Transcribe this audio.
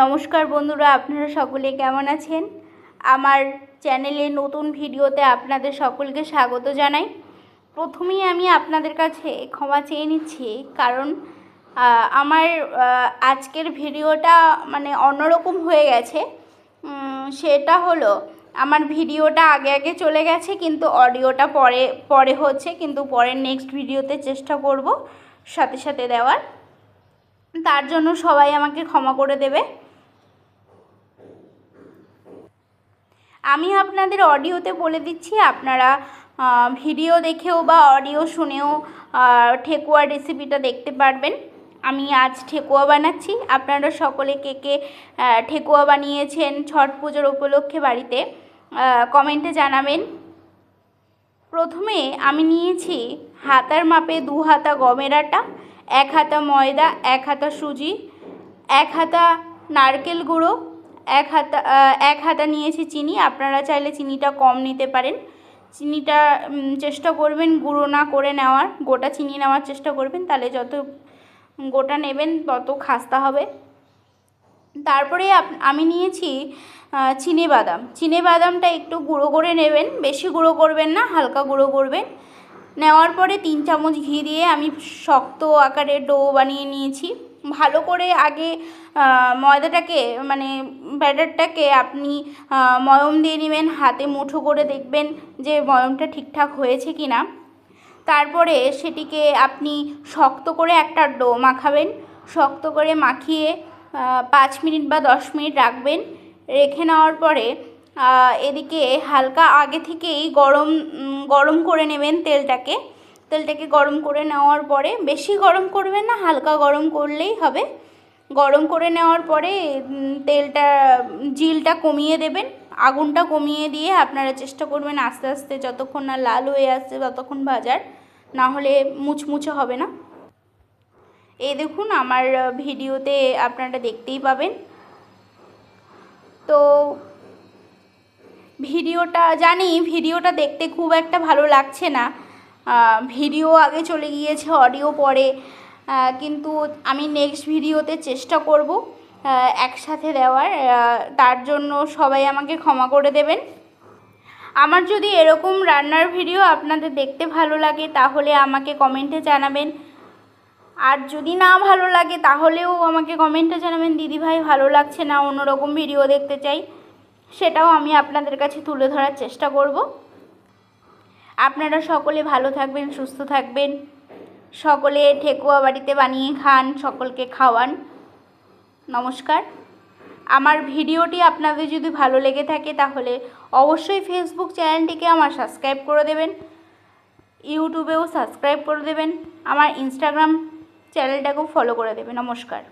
নমস্কার বন্ধুরা, আপনারা সকলে কেমন আছেন? আমার চ্যানেলে নতুন ভিডিওতে আপনাদের সকলকে স্বাগত জানাই। প্রথমেই আমি আপনাদের কাছে ক্ষমা চেয়ে নিচ্ছি, কারণ আমার আজকের ভিডিওটা মানে অন্যরকম হয়ে গেছে। সেটা হলো, আমার ভিডিওটা আগে আগে চলে গেছে, কিন্তু অডিওটা পরে পরে হচ্ছে, কিন্তু পরের নেক্সট ভিডিওতে চেষ্টা করব সাথে সাথে দেওয়ার। তার জন্য সবাই আমাকে ক্ষমা করে দেবে। আমি আপনাদের অডিওতে বলে দিচ্ছি, আপনারা ভিডিও দেখেও বা অডিও শুনেও ঠেকুয়া রেসিপিটা দেখতে পারবেন। আমি আজ ঠেকুয়া বানাচ্ছি। আপনারা সকলে কে কে ঠেকুয়া বানিয়েছেন ছট পুজোর উপলক্ষে বাড়িতে কমেন্টে জানাবেন। প্রথমে আমি নিয়েছি হাতার মাপে দু হাতা গমের আটা, এক হাতা ময়দা, এক হাতা সুজি, এক হাতা নারকেল গুঁড়ো এক হাতা এক হাতা নিয়েছি চিনি, আপনারা চাইলে চিনিটা কম নিতে পারেন। চিনিটা চেষ্টা করবেন গুঁড়ো না করে নেওয়ার, গোটা চিনি নেওয়ার চেষ্টা করবেন, তাহলে যত গোটা নেবেন, তত খাস্তা হবে। তারপরে আমি নিয়েছি চিনে বাদাম। চিনে বাদামটা একটু গুঁড়ো করে নেবেন, বেশি গুঁড়ো করবেন না, হালকা গুঁড়ো করবেন। নেওয়ার পরে তিন চামচ ঘি দিয়ে আমি শক্ত আকারে ডো বানিয়ে নিয়েছি। ভালো করে আগে ময়দাটাকে মানে ব্যাটারটাকে আপনি ময়ম দিয়ে নেবেন, হাতে মুঠো করে দেখবেন যে ময়মটা ঠিকঠাক হয়েছে কি না তারপরে সেটিকে আপনি শক্ত করে একটা ডো মাখাবেন। শক্ত করে মাখিয়ে পাঁচ মিনিট বা দশ মিনিট রাখবেন। রেখে নেওয়ার পরে এদিকে হালকা আগে থেকেই গরম গরম করে নেবেন তেলটাকে। তেলটাকে গরম করে নেওয়ার পরে, বেশি গরম করবেন না, হালকা গরম করলেই হবে। গরম করে নেওয়ার পরে তেলটা, জিলটা কমিয়ে দেবেন। আগুনটা কমিয়ে দিয়ে আপনারা চেষ্টা করবেন আস্তে আস্তে যতক্ষণ না লাল হয়ে আসছে ততক্ষণ ভাজার, না হলে মুচমুচে হবে না। এই দেখুন, আমার ভিডিওতে আপনারা দেখতেই পাবেন। তো, ভিডিওটা, জানি, ভিডিওটা দেখতে খুব একটা ভালো লাগছে না। ভিডিও আগে চলে গিয়েছে অডিও পরে। কিন্তু আমি নেক্সট ভিডিওতে চেষ্টা করব একসাথে দেওয়ার। তার জন্য সবাই আমাকে ক্ষমা করে দেবেন। আমার যদি এরকম রান্নার ভিডিও আপনাদের দেখতে ভালো লাগে, তাহলে আমাকে কমেন্টে জানাবেন। আর যদি না ভালো লাগে, তাহলেও আমাকে কমেন্টে জানাবেন দিদিভাই ভালো লাগছে না, অন্যরকম ভিডিও দেখতে চাই। সেটাও আমি আপনাদের কাছে তুলে ধরার চেষ্টা করব। আপনারা সকলে ভালো থাকবেন, সুস্থ থাকবেন। সকলে ঠেকুয়া বাড়িতে বানিয়ে খান, সকলকে খাওয়ান। নমস্কার। আমার ভিডিওটি আপনাদের যদি ভালো লেগে থাকে তাহলে অবশ্যই ফেসবুক চ্যানেলটিকে আমার সাবস্ক্রাইব করে দেবেন। ইউটিউবেও সাবস্ক্রাইব করে দেবেন। আমার ইনস্টাগ্রাম চ্যানেলটাকেও ফলো করে দেবেন। নমস্কার।